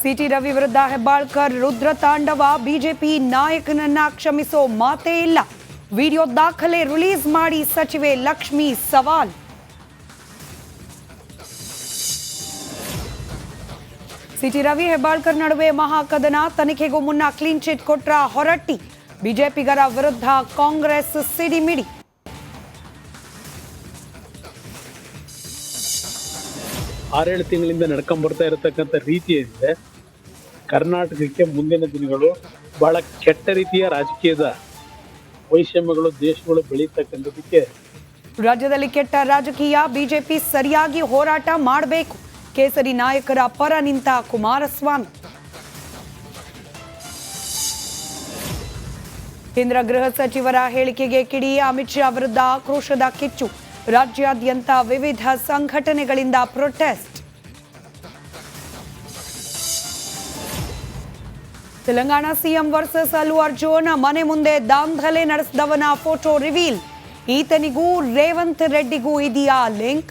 City Ravi ವಿರುದ್ಧ ಹೆಬ್ಬಾಳ್ಕರ್ ರುದ್ರ ತಾಂಡವ, BJP ನಾಯಕನನ್ನ ಕ್ಷಮಿಸೋ ಮಾತೇ ಇಲ್ಲ. ವಿಡಿಯೋ ದಾಖಲೆ ರಿಲೀಸ್ ಮಾಡಿ ಸಚಿವೆ ಲಕ್ಷ್ಮಿ ಸವಾಲ್. ಸಿಟಿ ರವಿ ಹೆಬ್ಬಾಳ್ಕರ್ ನಡುವೆ ಮಹಾಕದನ, ತನಿಖೆಗೂ ಮುನ್ನ ಕ್ಲೀನ್ ಚಿಟ್ ಕೊಟ್ರ ಹೊರಟ್ಟಿ. ಬಿಜೆಪಿಗರ ವಿರುದ್ಧ ಕಾಂಗ್ರೆಸ್ ಸಿಡಿಮಿಡಿ. ಆರೇಳು ತಿಂಗಳಿಂದ ನಡ್ಕೊಂಡ್ ಬರ್ತಾ ಇರತಕ್ಕಂಥ ರೀತಿ ಏನಿದೆ ಕರ್ನಾಟಕಕ್ಕೆ ಮುಂದಿನ ದಿನಗಳು ಬಹಳ ಕೆಟ್ಟ ರೀತಿಯ ರಾಜಕೀಯದ ವೈಷಮ್ಯಗಳು, ದೇಶಗಳು ಬೆಳೀತಕ್ಕಂಥದಕ್ಕೆ ರಾಜ್ಯದಲ್ಲಿ ಕೆಟ್ಟ ರಾಜಕೀಯ, ಬಿಜೆಪಿ ಸರಿಯಾಗಿ ಹೋರಾಟ ಮಾಡಬೇಕು. ಕೇಸರಿ ನಾಯಕರ ಪರ ನಿಂತ ಕುಮಾರಸ್ವಾಮಿ. ಕೇಂದ್ರ ಗೃಹ ಸಚಿವರ ಹೇಳಿಕೆಗೆ ಕಿಡಿ ಅಮಿತ್ ಶಾ ವಿರುದ್ಧ ಆಕ್ರೋಶದ ಕಿಚ್ಚು. ರಾಜ್ಯಾದ್ಯಂತ ವಿವಿಧ ಸಂಘಟನೆಗಳಿಂದ ಪ್ರೊಟೆಸ್ಟ್ ತೆಲಂಗಾಣ ಸಿಎಂ ವರ್ಸಸ್ ಅಲ್ಲು ಅರ್ಜುನ್ ಮನೆ ಮುಂದೆ ದಾಂಧಲೆ ನಡೆಸಿದವನ ಫೋಟೋ ರಿವೀಲ್. ಈತನಿಗೂ ರೇವಂತ್ ರೆಡ್ಡಿಗೂ ಇದೆಯಾ ಲಿಂಕ್?